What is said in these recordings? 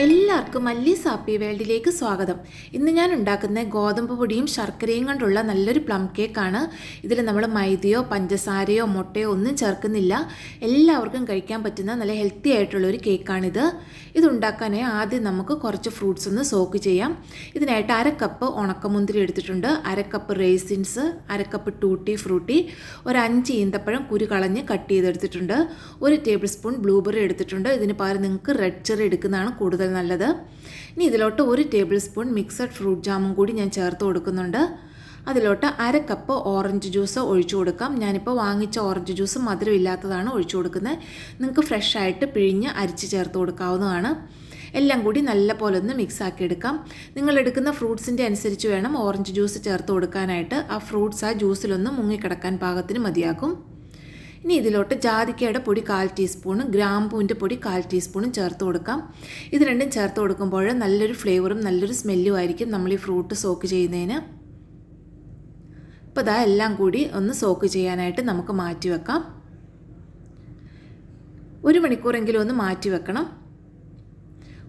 എല്ലാവർക്കും മല്ലി സാപ്പി വേൾഡിലേക്ക് സ്വാഗതം. ഇന്ന് ഞാൻ ഉണ്ടാക്കുന്ന ഗോതമ്പ് പൊടിയും ശർക്കരയും കൊണ്ടുള്ള നല്ലൊരു പ്ലം കേക്കാണ്. ഇതിൽ നമ്മൾ മൈദയോ പഞ്ചസാരയോ മുട്ടയോ ഒന്നും ചേർക്കുന്നില്ല. എല്ലാവർക്കും കഴിക്കാൻ പറ്റുന്ന നല്ല ഹെൽത്തി ആയിട്ടുള്ള ഒരു കേക്കാണിത്. ഇതുണ്ടാക്കാനായി ആദ്യം നമുക്ക് കുറച്ച് ഫ്രൂട്ട്സ് ഒന്ന് സോക്ക് ചെയ്യാം. ഇതിനായിട്ട് അര കപ്പ് ഉണക്കമുന്തിരി എടുത്തിട്ടുണ്ട്. അര കപ്പ് റേസിൻസ് അര കപ്പ് ടൂട്ടി ഫ്രൂട്ടി ഒരു അഞ്ച് ഈന്തപ്പഴം കുരു കളഞ്ഞ് കട്ട് ചെയ്തെടുത്തിട്ടുണ്ട്. ഒരു ടേബിൾ സ്പൂൺ ബ്ലൂബെറി എടുത്തിട്ടുണ്ട്. ഇതിന് പകരം നിങ്ങൾക്ക് റെഡ് ചെറി എടുക്കുന്നതാണ് കൂടുതൽ നല്ലത്. ഇനി ഇതിലോട്ട് ഒരു ടേബിൾ സ്പൂൺ മിക്സഡ് ഫ്രൂട്ട് ജാമും കൂടി ഞാൻ ചേർത്ത് കൊടുക്കുന്നുണ്ട്. അതിലോട്ട് അര കപ്പ് ഓറഞ്ച് ജ്യൂസ് ഒഴിച്ചു കൊടുക്കാം. ഞാനിപ്പോൾ വാങ്ങിച്ച ഓറഞ്ച് ജ്യൂസ് മധുരം ഇല്ലാത്തതാണ് ഒഴിച്ചു കൊടുക്കുന്നത്. നിങ്ങൾക്ക് ഫ്രഷ് ആയിട്ട് പിഴിഞ്ഞ് അരിച്ച് ചേർത്ത് കൊടുക്കാവുന്നതാണ്. എല്ലാം കൂടി നല്ല പോലെ ഒന്ന് മിക്സ് ആക്കി നിങ്ങൾ എടുക്കുന്ന ഫ്രൂട്ട്സിന്റെ അനുസരിച്ച് വേണം ഓറഞ്ച് ജ്യൂസ് ചേർത്ത് കൊടുക്കാനായിട്ട്. ആ ഫ്രൂട്ട്സ് ആ ജ്യൂസിലൊന്ന് മുങ്ങിക്കിടക്കാൻ പാകത്തിന് മതിയാക്കും ഇനി ഇതിലോട്ട് ജാതിക്കയുടെ പൊടി കാൽ ടീസ്പൂണും ഗ്രാമ്പൂവിന്റെ പൊടി കാൽ ടീസ്പൂണും ചേർത്ത് കൊടുക്കാം. ഇത് രണ്ടും ചേർത്ത് കൊടുക്കുമ്പോൾ നല്ലൊരു ഫ്ലേവറും നല്ലൊരു സ്മെല്ലും ആയിരിക്കും നമ്മൾ ഈ ഫ്രൂട്ട് സോക്ക് ചെയ്യുന്നതിന്. അപ്പോൾ ഇതാ എല്ലാം കൂടി ഒന്ന് സോക്ക് ചെയ്യാനായിട്ട് നമുക്ക് മാറ്റി വെക്കാം. ഒരു മണിക്കൂറെങ്കിലും ഒന്ന് മാറ്റി വെക്കണം.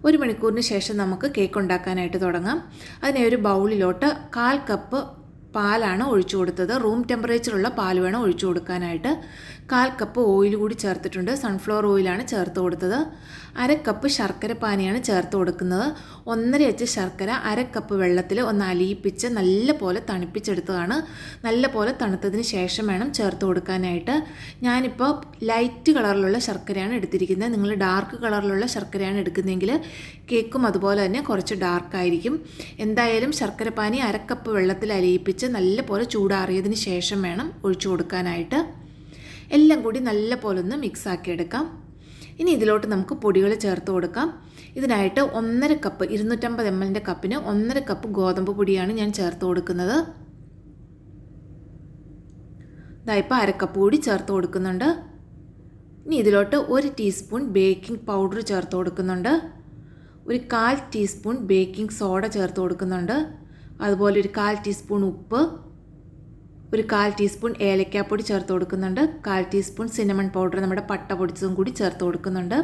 ഒരു മണിക്കൂറിന് ശേഷം നമുക്ക് കേക്ക് ഉണ്ടാക്കാനായിട്ട് തുടങ്ങാം. അതിനെ ഒരു ബൗളിലോട്ട് കാൽ കപ്പ് പാലാണ് ഒഴിച്ചു കൊടുത്തത്. റൂം ടെമ്പറേച്ചറുള്ള പാൽ വേണം ഒഴിച്ചു കൊടുക്കാനായിട്ട്. കാൽ കപ്പ് ഓയിൽ കൂടി ചേർത്തിട്ടുണ്ട്. സൺഫ്ലവർ ഓയിലാണ് ചേർത്ത് കൊടുത്തത്. അര കപ്പ് ശർക്കര പാനിയാണ് ചേർത്ത് കൊടുക്കുന്നത്. ഒന്നര അച്ച് ശർക്കര അര കപ്പ് വെള്ളത്തിൽ ഒന്ന് അലിയിപ്പിച്ച് നല്ല പോലെ തണുപ്പിച്ചെടുത്തതാണ്. നല്ല പോലെ തണുത്തതിന് ശേഷം വേണം ചേർത്ത് കൊടുക്കാനായിട്ട്. ഞാനിപ്പോൾ ലൈറ്റ് കളറിലുള്ള ശർക്കരയാണ് എടുത്തിരിക്കുന്നത്. നിങ്ങൾ ഡാർക്ക് കളറിലുള്ള ശർക്കരയാണ് എടുക്കുന്നതെങ്കിൽ കേക്കും അതുപോലെ തന്നെ കുറച്ച് ഡാർക്കായിരിക്കും. എന്തായാലും ശർക്കര പാനി അര കപ്പ് വെള്ളത്തിൽ അലിയിപ്പിച്ച് നല്ല പോലെ ചൂടാറിയതിന് ശേഷം വേണം ഒഴിച്ചു കൊടുക്കാനായിട്ട്. എല്ലാം കൂടി നല്ല പോലെ ഒന്ന് മിക്സ് ആക്കി എടുക്കാം. ഇനി ഇതിലോട്ട് നമുക്ക് പൊടികൾ ചേർത്ത് കൊടുക്കാം. ഇതിനായിട്ട് ഒന്നര കപ്പ് ഇരുന്നൂറ്റമ്പത് എം എല്ലിന്റെ കപ്പിന് ഒന്നര കപ്പ് ഗോതമ്പ് പൊടിയാണ് ഞാൻ ചേർത്ത് കൊടുക്കുന്നത്. ഇതായിപ്പോൾ അരക്കപ്പ് കൂടി ചേർത്ത് കൊടുക്കുന്നുണ്ട്. ഇനി ഇതിലോട്ട് ഒരു ടീസ്പൂൺ ബേക്കിംഗ് പൗഡർ ചേർത്ത് കൊടുക്കുന്നുണ്ട്. ഒരു കാൽ ടീസ്പൂൺ ബേക്കിംഗ് സോഡ ചേർത്ത് കൊടുക്കുന്നുണ്ട്. അതുപോലെ ഒരു കാൽ ടീസ്പൂൺ ഉപ്പ് ഒരു കാൽ ടീസ്പൂൺ ഏലക്കാപ്പൊടി ചേർത്ത് കൊടുക്കുന്നുണ്ട് കാൽ ടീസ്പൂൺ സിനമൺ പൗഡർ നമ്മുടെ പട്ട പൊടിച്ചതും കൂടി ചേർത്ത് കൊടുക്കുന്നുണ്ട്.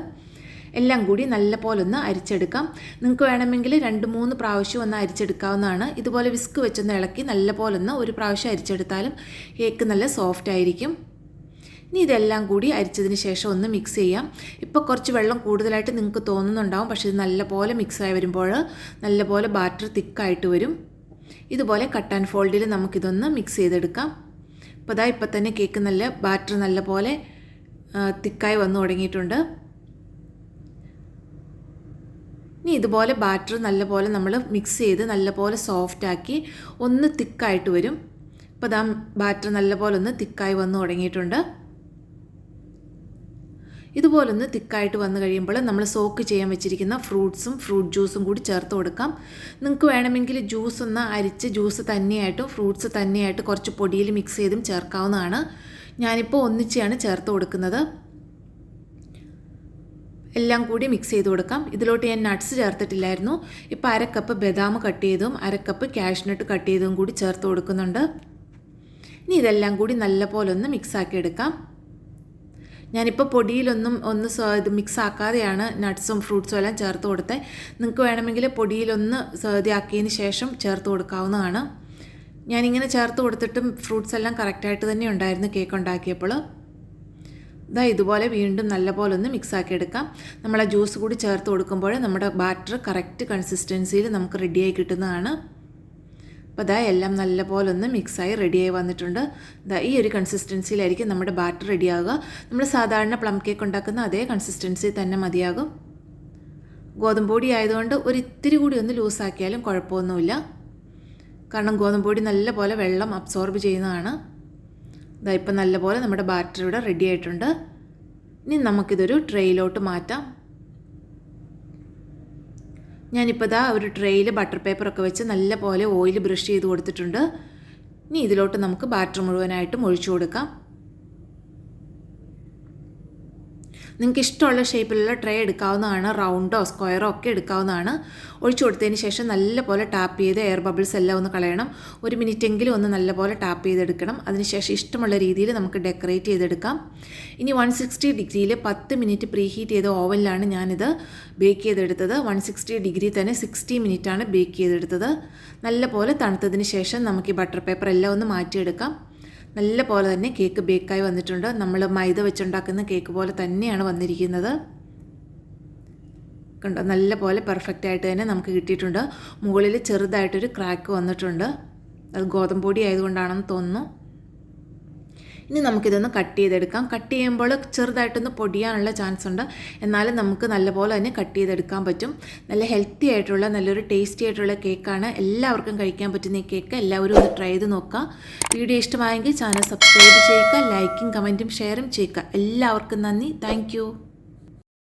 എല്ലാം കൂടി നല്ല പോലെ ഒന്ന് അരിച്ചെടുക്കാം. നിങ്ങൾക്ക് വേണമെങ്കിൽ രണ്ട് മൂന്ന് പ്രാവശ്യം ഒന്ന് അരിച്ചെടുക്കാവുന്നതാണ്. ഇതുപോലെ വിസ്ക് വെച്ചൊന്ന് ഇളക്കി നല്ല പോലെ ഒന്ന് ഒരു പ്രാവശ്യം അരിച്ചെടുത്താലും കേക്ക് നല്ല സോഫ്റ്റ് ആയിരിക്കും. ഇനി ഇതെല്ലാം കൂടി അരിച്ചതിന് ശേഷം ഒന്ന് മിക്സ് ചെയ്യാം. ഇപ്പോൾ കുറച്ച് വെള്ളം കൂടുതലായിട്ട് നിങ്ങൾക്ക് തോന്നുന്നുണ്ടാവും പക്ഷേ ഇത് നല്ലപോലെ ആയി വരുമ്പോൾ നല്ലപോലെ ബാറ്റർ തിക്കായിട്ട് വരും. ഇതുപോലെ കട്ട് ആൻഡ് ഫോൾഡിൽ നമുക്കിതൊന്ന് മിക്സ് ചെയ്തെടുക്കാം. അപ്പോൾ അതാ ഇപ്പം തന്നെ കേക്ക് നല്ല ബാറ്റർ നല്ല പോലെ തിക്കായി വന്നു തുടങ്ങിയിട്ടുണ്ട്. ഇനി ഇതുപോലെ ബാറ്റർ നല്ലപോലെ നമ്മൾ മിക്സ് ചെയ്ത് നല്ലപോലെ സോഫ്റ്റാക്കി ഒന്ന് തിക്കായിട്ട് വരും. അപ്പോൾ അതാ ബാറ്റർ നല്ലപോലെ ഒന്ന് തിക്കായി വന്നു തുടങ്ങിയിട്ടുണ്ട്. ഇതുപോലൊന്ന് തിക്കായിട്ട് വന്നു കഴിയുമ്പോൾ നമ്മൾ സോക്ക് ചെയ്യാൻ വെച്ചിരിക്കുന്ന ഫ്രൂട്ട്സും ഫ്രൂട്ട് ജ്യൂസും കൂടി ചേർത്ത് കൊടുക്കാം. നിങ്ങൾക്ക് വേണമെങ്കിൽ ജ്യൂസ് ഒന്ന് അരിച്ച് ജ്യൂസ് തന്നെയായിട്ടും ഫ്രൂട്ട്സ് തന്നെയായിട്ട് കുറച്ച് പൊടിയിൽ മിക്സ് ചെയ്തും ചേർക്കാവുന്നതാണ്. ഞാനിപ്പോൾ ഒന്നിച്ചാണ് ചേർത്ത് കൊടുക്കുന്നത്. എല്ലാം കൂടി മിക്സ് ചെയ്ത് കൊടുക്കാം. ഇതിലോട്ട് ഞാൻ നട്ട്സ് ചേർത്തിട്ടില്ലായിരുന്നു. ഇപ്പോൾ അര കപ്പ് ബദാം കട്ട് ചെയ്തും അര കപ്പ് കാഷ്നട്ട് കട്ട് ചെയ്തും കൂടി ചേർത്ത് കൊടുക്കുന്നുണ്ട്. ഇനി ഇതെല്ലാം കൂടി നല്ലപോലെ ഒന്ന് മിക്സ് ആക്കി എടുക്കാം. ഞാനിപ്പോൾ പൊടിയിലൊന്നും ഒന്ന് ഇത് മിക്സ് ആക്കാതെയാണ് നട്ട്സും ഫ്രൂട്ട്സും എല്ലാം ചേർത്ത് കൊടുത്തത് നിങ്ങൾക്ക് വേണമെങ്കിൽ പൊടിയിലൊന്ന് ഇതാക്കിയതിന് ശേഷം ചേർത്ത് കൊടുക്കാവുന്നതാണ്. ഞാനിങ്ങനെ ചേർത്ത് കൊടുത്തിട്ടും ഫ്രൂട്ട്സ് എല്ലാം കറക്റ്റായിട്ട് തന്നെ ഉണ്ടായിരുന്നു കേക്ക് ഉണ്ടാക്കിയപ്പോൾ ഇതാ ഇതുപോലെ വീണ്ടും നല്ലപോലെ ഒന്ന് മിക്സ് എടുക്കാം. നമ്മൾ ജ്യൂസ് കൂടി ചേർത്ത് കൊടുക്കുമ്പോൾ നമ്മുടെ ബാറ്റർ കറക്റ്റ് കൺസിസ്റ്റൻസിയിൽ നമുക്ക് റെഡിയായി കിട്ടുന്നതാണ്. അപ്പോൾ ഇതാ എല്ലാം നല്ലപോലെ ഒന്ന് മിക്സായി റെഡിയായി വന്നിട്ടുണ്ട്. ഇതാ ഈ ഒരു കൺസിസ്റ്റൻസിയിലായിരിക്കും നമ്മുടെ ബാറ്റർ റെഡിയാവുക. നമ്മൾ സാധാരണ പ്ലം കേക്ക് ഉണ്ടാക്കുന്ന അതേ കൺസിസ്റ്റൻസി തന്നെ മതിയാകും. ഗോതമ്പ് പൊടി ആയതുകൊണ്ട് ഒരു ഇത്തിരി കൂടി ഒന്ന് ലൂസാക്കിയാലും കുഴപ്പമൊന്നുമില്ല. കാരണം ഗോതമ്പ് പൊടി നല്ലപോലെ വെള്ളം അബ്സോർബ് ചെയ്യുന്നതാണ്. ഇതാ ഇപ്പം നല്ലപോലെ നമ്മുടെ ബാറ്റർ ഇവിടെ റെഡി ആയിട്ടുണ്ട്. ഇനി നമുക്കിതൊരു ട്രെയിലോട്ട് മാറ്റാം. ഞാനിപ്പോൾ ദാ ഒരു ട്രെയിൽ ബട്ടർ പേപ്പറൊക്കെ വെച്ച് നല്ല പോലെ ഓയിൽ ബ്രഷ് ചെയ്ത് കൊടുത്തിട്ടുണ്ട്. ഇനി ഇതിലോട്ട് നമുക്ക് ബാറ്റർ മുഴുവനായിട്ടും ഒഴിച്ചു കൊടുക്കാം. നിങ്ങൾക്ക് ഇഷ്ടമുള്ള ഷേപ്പിലുള്ള ട്രേ എടുക്കാവുന്നതാണ് റൗണ്ടോ സ്ക്വയറോ ഒക്കെ എടുക്കാവുന്നതാണ്. ഒഴിച്ചു കൊടുത്തതിന് ശേഷം നല്ലപോലെ ടാപ്പ് ചെയ്ത് എയർ ബബിൾസ് എല്ലാം ഒന്ന് കളയണം. ഒരു മിനിറ്റ് എങ്കിലും ഒന്ന് നല്ലപോലെ ടാപ്പ് ചെയ്തെടുക്കണം. അതിനുശേഷം ഇഷ്ടമുള്ള രീതിയിൽ നമുക്ക് ഡെക്കറേറ്റ് ചെയ്തെടുക്കാം. ഇനി വൺ സിക്സ്റ്റി ഡിഗ്രിയിൽ പത്ത് മിനിറ്റ് പ്രീ ഹീറ്റ് ചെയ്ത ഓവനിലാണ് ഞാനിത് ബേക്ക് ചെയ്തെടുത്തത്. വൺ സിക്സ്റ്റി ഡിഗ്രി തന്നെ സിക്സ്റ്റി മിനിറ്റാണ് ബേക്ക് ചെയ്തെടുത്തത്. നല്ലപോലെ തണുത്തതിന് ശേഷം നമുക്ക് ഈ ബട്ടർ പേപ്പർ എല്ലാം ഒന്ന് മാറ്റിയെടുക്കാം. നല്ല പോലെ തന്നെ കേക്ക് ബേക്കായി വന്നിട്ടുണ്ട്. നമ്മൾ മൈദ വെച്ചുണ്ടാക്കുന്ന കേക്ക് പോലെ തന്നെയാണ് വന്നിരിക്കുന്നത്. കണ്ടോ? നല്ല പോലെ പെർഫെക്റ്റ് ആയിട്ട് തന്നെ നമുക്ക് കിട്ടിയിട്ടുണ്ട്. മുകളിൽ ചെറുതായിട്ടൊരു ക്രാക്ക് വന്നിട്ടുണ്ട്. അത് ഗോതമ്പൊടി ആയതുകൊണ്ടാണെന്ന് തോന്നുന്നു. ഇനി നമുക്കിതൊന്ന് കട്ട് ചെയ്തെടുക്കാം. കട്ട് ചെയ്യുമ്പോൾ ചെറുതായിട്ടൊന്ന് പൊടിയാനുള്ള ചാൻസ് ഉണ്ട്. എന്നാലും നമുക്ക് നല്ലപോലെ തന്നെ കട്ട് ചെയ്തെടുക്കാൻ പറ്റും. നല്ല ഹെൽത്തി ആയിട്ടുള്ള നല്ലൊരു ടേസ്റ്റി ആയിട്ടുള്ള കേക്കാണ് എല്ലാവർക്കും കഴിക്കാൻ പറ്റുന്ന ഈ കേക്ക് എല്ലാവരും ഒന്ന് ട്രൈ ചെയ്ത് നോക്കുക. വീഡിയോ ഇഷ്ടമായെങ്കിൽ ചാനൽ സബ്സ്ക്രൈബ് ചെയ്യുക ലൈക്കും കമന്റും ഷെയറും ചെയ്യുക. എല്ലാവർക്കും നന്ദി. താങ്ക്